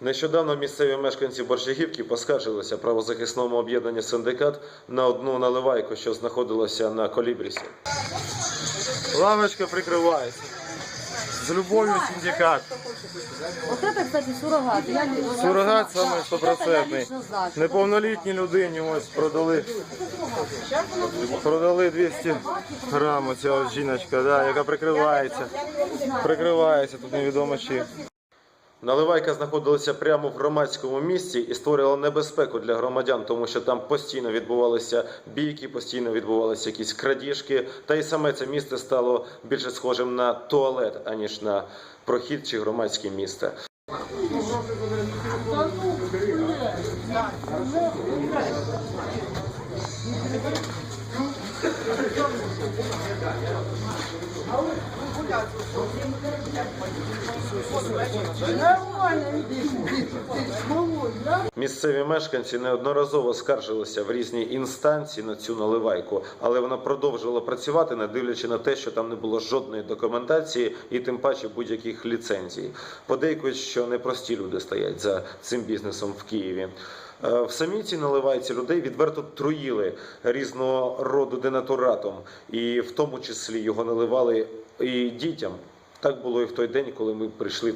Нещодавно місцеві мешканці Борщагівки поскаржилися правозахисному об'єднанню синдикат на одну наливайку, що знаходилася на колібрісі. Лавочка прикривається. З любов'ю синдикат. Вот это, кстати, суррогат. Я не- Суррогат Да, самий стопроцентний. Неповнолітній людині ось продали. Продали 200 грам оця жіночка, да, яка прикривається. Прикривається, тут невідомо чим. Наливайка знаходилася прямо в громадському місці і створювала небезпеку для громадян, тому що там постійно відбувалися бійки, постійно відбувалися якісь крадіжки. Та й саме це місце стало більше схожим на туалет, аніж на прохід чи громадське місце. Місцеві мешканці неодноразово скаржилися в різні інстанції на цю наливайку, але вона продовжувала працювати, не дивлячи на те, що там не було жодної документації і тим паче будь-яких ліцензій. Подейкують, що непрості люди стоять за цим бізнесом в Києві. Е, В самій цій наливайці людей відверто труїли різного роду денатуратом, і в тому числі його наливали і дітям. Так було і в той день, коли ми прийшли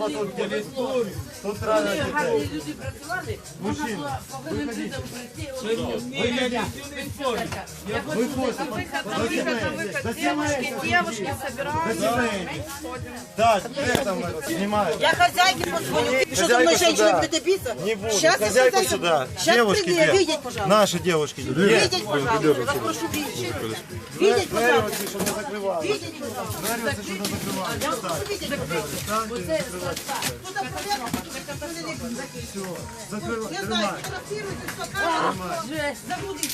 Треба тут полістур, тут треба Гарні люди працювали, можна було повинен людям прийти. Виходьте, На выход, на выход, на выход. Девушки, девушки, собираемся. Так, де там это, знімають? Я хозяйке позвоню. Что, Хозяйка мной женщина будет добиться? Не буду. Сейчас я Хозяйку сюда- сюда. Сейчас Девушки где? видеть, пожалуйста. Наші девушки. Где? Видеть, пожалуйста. Я вас прошу видеть. Видеть, пожалуйста. Видеть, пожалуйста. Я вас прошу видеть. Куда порядок? Закривай, Я знаю, фотографируйте, фотографируйте. Забуди.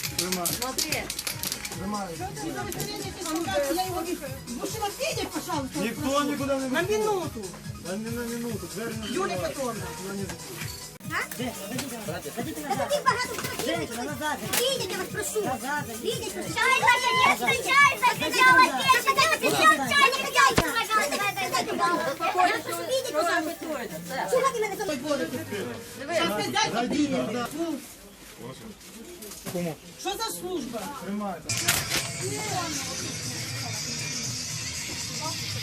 Смотри. Я его вижу. Мужчина, видеть, пожалуйста. Ніхто нікуди не На минуту. Та не на минуту, двері не Юлия Петровна. Видите, я вас прошу. Видите, чай, нет, чай, еще чай, не хотела. Я прошу видеть, пожалуйста. Чего ты меня за боротесь?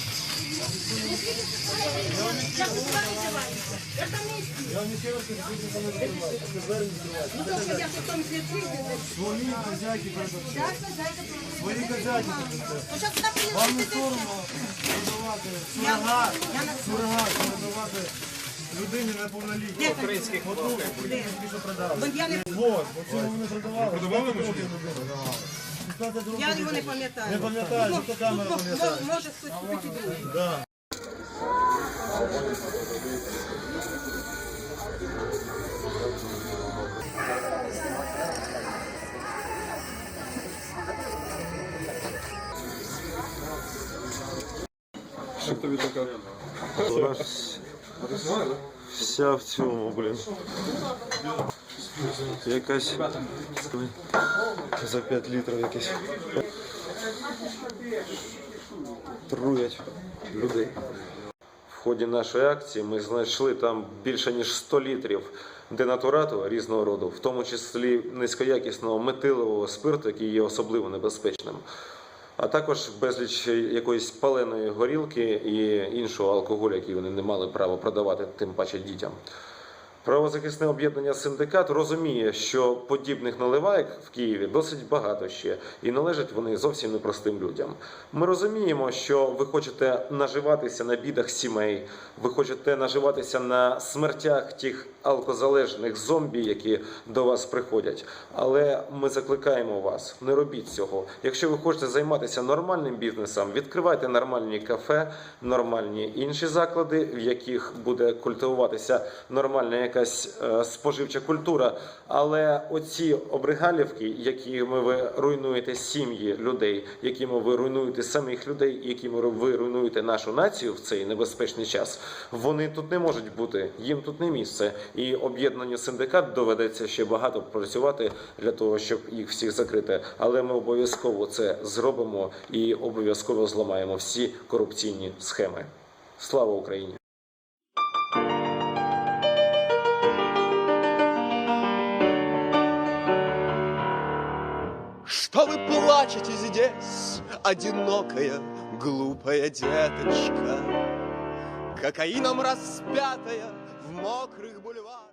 Сейчас хозяйка приедет. Что за служба? Свої хазяйки продавці. Свої хазяйки продавці. Ну, сейчас она приедет. Вам не соромно продавати сурогат, сурогат продавати людині неповнолітній. Українських продали. Бо Я, не, Вот, оце вони продавали. Продавали ми я його не пам'ятаю. Не пам'ятаю, Ну, зато камера ну, пам'ятає. мо- Може хтось купити другий. Да. Вона ж вся в цьому, блін. Якась за 5 літрів якесь. Труять людей. В ході нашої акції ми знайшли там більше ніж 100 літрів денатурату різного роду, в тому числі низькоякісного метилового спирту, який є особливо небезпечним. А також безліч якоїсь паленої горілки і іншого алкоголю, який вони не мали права продавати, тим паче дітям. Правозахисне об'єднання синдикат розуміє, що подібних наливайок в Києві досить багато ще, і належать вони зовсім непростим людям. Ми розуміємо, що ви хочете наживатися на бідах сімей, ви хочете наживатися на смертях тих алкозалежних зомбі, які до вас приходять. Але ми закликаємо вас, не робіть цього. Якщо ви хочете займатися нормальним бізнесом, відкривайте нормальні кафе, нормальні інші заклади, в яких буде культивуватися нормальна якась е, споживча культура. Але оці обригалівки, якими ви руйнуєте сім'ї людей, якими ви руйнуєте самих людей, якими ви руйнуєте нашу націю в цей небезпечний час, вони тут не можуть бути. Їм тут не місце. І об'єднанню синдикат доведеться ще багато працювати для того, щоб їх всіх закрити. Але ми обов'язково це зробимо і обов'язково зламаємо всі корупційні схеми. Слава Україні! Что вы плачете здесь, одинокая, глупая деточка, Кокаином распятая в мокрых бульварах?